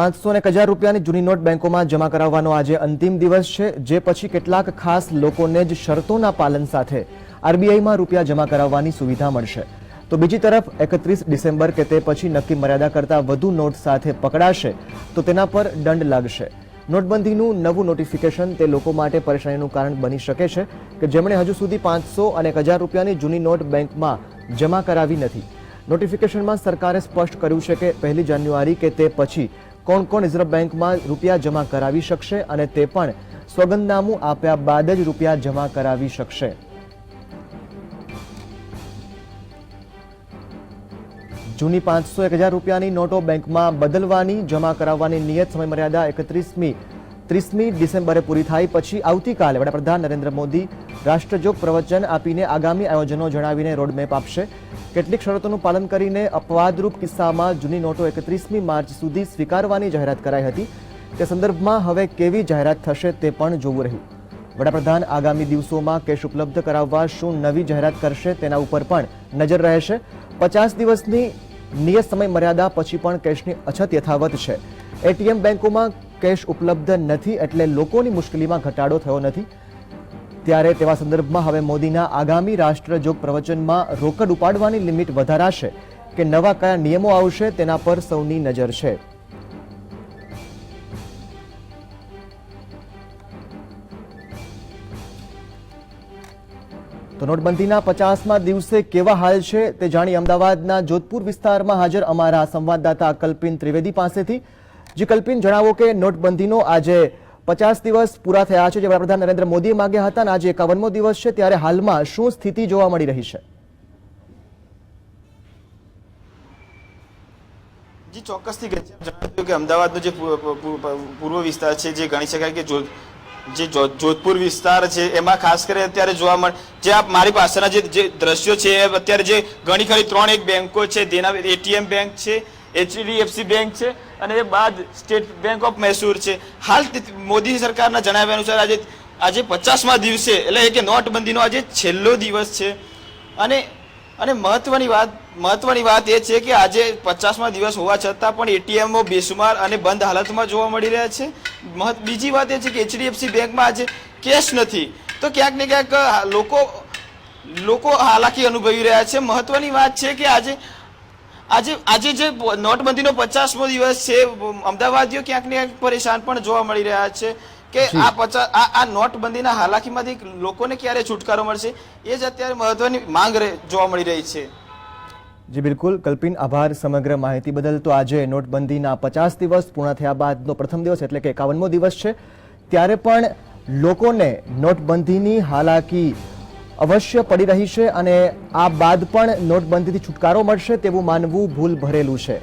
પાંચસો એક હજાર રૂપિયાની જૂની નોટ બેંકોમાં જમા કરાવવાનો આજે અંતિમ દિવસ છે, જે પછી કેટલાક ખાસ લોકોને જ શરતોના પાલન સાથે આરબીઆઈમાં રૂપિયા જમા કરાવવાની સુવિધા મળશે. તો બીજી તરફ, એકત્રીસ ડિસેમ્બર કે તે પછી નક્કી મર્યાદા કરતાં વધુ નોટ સાથે પકડાશે, તો તેના પર દંડ લાગશે. નોટબંધીનું નવું નોટિફિકેશન તે લોકો માટે પરેશાનીનું કારણ બની શકે છે કે જેમણે હજુ સુધી પાંચસો અને એક હજાર રૂપિયાની જૂની નોટ બેંકમાં જમા કરાવી નથી. નોટિફિકેશનમાં સરકારે સ્પષ્ટ કર્યું છે કે પહેલી જાન્યુઆરી કે તે પછી કોણ કોણ રિઝર્વ બેંકમાં રૂપિયા જમા કરાવી શકશે અને તે પણ સોગંદનામું આપ્યા બાદ જ રૂપિયા જમા કરાવી શકશે. જૂની પાંચસો એક હજાર રૂપિયાની નોટો બેંકમાં બદલવાની, જમા કરાવવાની નિયત સમયમર્યાદા એકત્રીસમી, ત્રીસમી ડિસેમ્બરે પૂરી થાય પછી આવતીકાલે વડાપ્રધાન નરેન્દ્ર મોદી રાષ્ટ્રજોગ પ્રવચન આપીને આગામી આયોજનો જણાવીને રોડમેપ આપશે. કેટલીક શરતોનું પાલન કરીને અપવાદરૂપ કિસ્સામાં જૂની નોટો એકત્રીસમી માર્ચ સુધી સ્વીકારવાની જાહેરાત કરાઈ હતી. તે સંદર્ભમાં હવે કેવી જાહેરાત થશે તે પણ જોવું રહ્યું. વડાપ્રધાન આગામી દિવસોમાં કેશ ઉપલબ્ધ કરાવવા શું નવી જાહેરાત કરશે તેના ઉપર પણ નજર રહેશે. પચાસ દિવસની નિયત સમય મર્યાદા પછી પણ કેશની અછત યથાવત છે. એટીએમ બેંકોમાં કેશ ઉપલબ્ધ નથી એટલે લોકોની મુશ્કેલીમાં ઘટાડો થયો નથી. ત્યારે તેવા સંદર્ભમાં હવે મોદીના આગામી રાષ્ટ્રજોગ પ્રવચનમાં રોકડ ઉપાડવાની લિમિટ વધારાશે કે નવા કયા નિયમો આવશે તેના પર સૌની નજર છે. તો નોટબંધીના પચાસમાં દિવસે કેવા હાલ છે તે જાણી અમદાવાદના જોધપુર વિસ્તારમાં હાજર અમારા સંવાદદાતા કલ્પિન ત્રિવેદી પાસેથી. જી કલ્પિન, જણાવો કે નોટબંધીનો આજે પચાસ દિવસ પૂરા થયા છે, જે વડાપ્રધાન નરેન્દ્ર મોદીએ માંગ્યા હતા અને આજે એકાવનમો દિવસ છે, ત્યારે હાલમાં શું સ્થિતિ જોવા મળી રહી છે? જી, ચોક્કસથી જણાવ્યું કે અમદાવાદનો જે પૂર્વ વિસ્તાર છે, જે ગણી શકાય કે જો જોધપુર વિસ્તાર છે, એમાં ખાસ કરીને અત્યારે જોવા મળે, જે આપ મારી પાસેના જે દ્રશ્યો છે અત્યારે જે ઘણી ખરી ત્રણ એક બેંકો છે, તેના, એટીએમ બેંક છે એચડીએફસી બેંક છે અને એ બાદ સ્ટેટ બેંક ઓફ મૈસૂર છે. હાલ મોદી સરકારના જણાવ્યા અનુસાર આજે આજે પચાસમા દિવસે, એટલે કે નોટબંધીનો આજે છેલ્લો દિવસ છે. અને અને મહત્વની વાત મહત્વની વાત એ છે કે આજે પચાસમા દિવસ હોવા છતાં પણ એટીએમઓ બેસુમાર અને બંધ હાલતમાં જોવા મળી રહ્યા છે. મહત્- બીજી વાત એ છે કે એચડીએફસી બેંકમાં આજે કેશ નથી. તો ક્યાંક ને ક્યાંક લોકો લોકો હાલાકી અનુભવી રહ્યા છે. મહત્વની વાત છે કે આજે આજે આજે જે નોટબંધીનો પચાસમો દિવસ છે અમદાવાદીઓ ક્યાંક ને ક્યાંક પરેશાન પણ જોવા મળી રહ્યા છે કે આ પચાસ આ આ નોટબંધીના હાલાકીમાંથી લોકોને ક્યારે છુટકારો મળશે એ જ અત્યારે મહત્વની માંગ જોવા મળી રહી છે. જી બિલકુલ. કલ્પિન આભાર સમગ્ર માહિતી બદલ. તો આજે નોટબંધીના પચાસ દિવસ પૂર્ણ થયા બાદનો પ્રથમ દિવસ એટલે કે એકાવનમો દિવસ છે. ત્યારે પણ લોકોને નોટબંધીની હાલાકી અવશ્ય પડી રહી છે અને આ બાદ પણ નોટબંધીથી છુટકારો મળશે તેવું માનવું ભૂલ ભરેલું છે.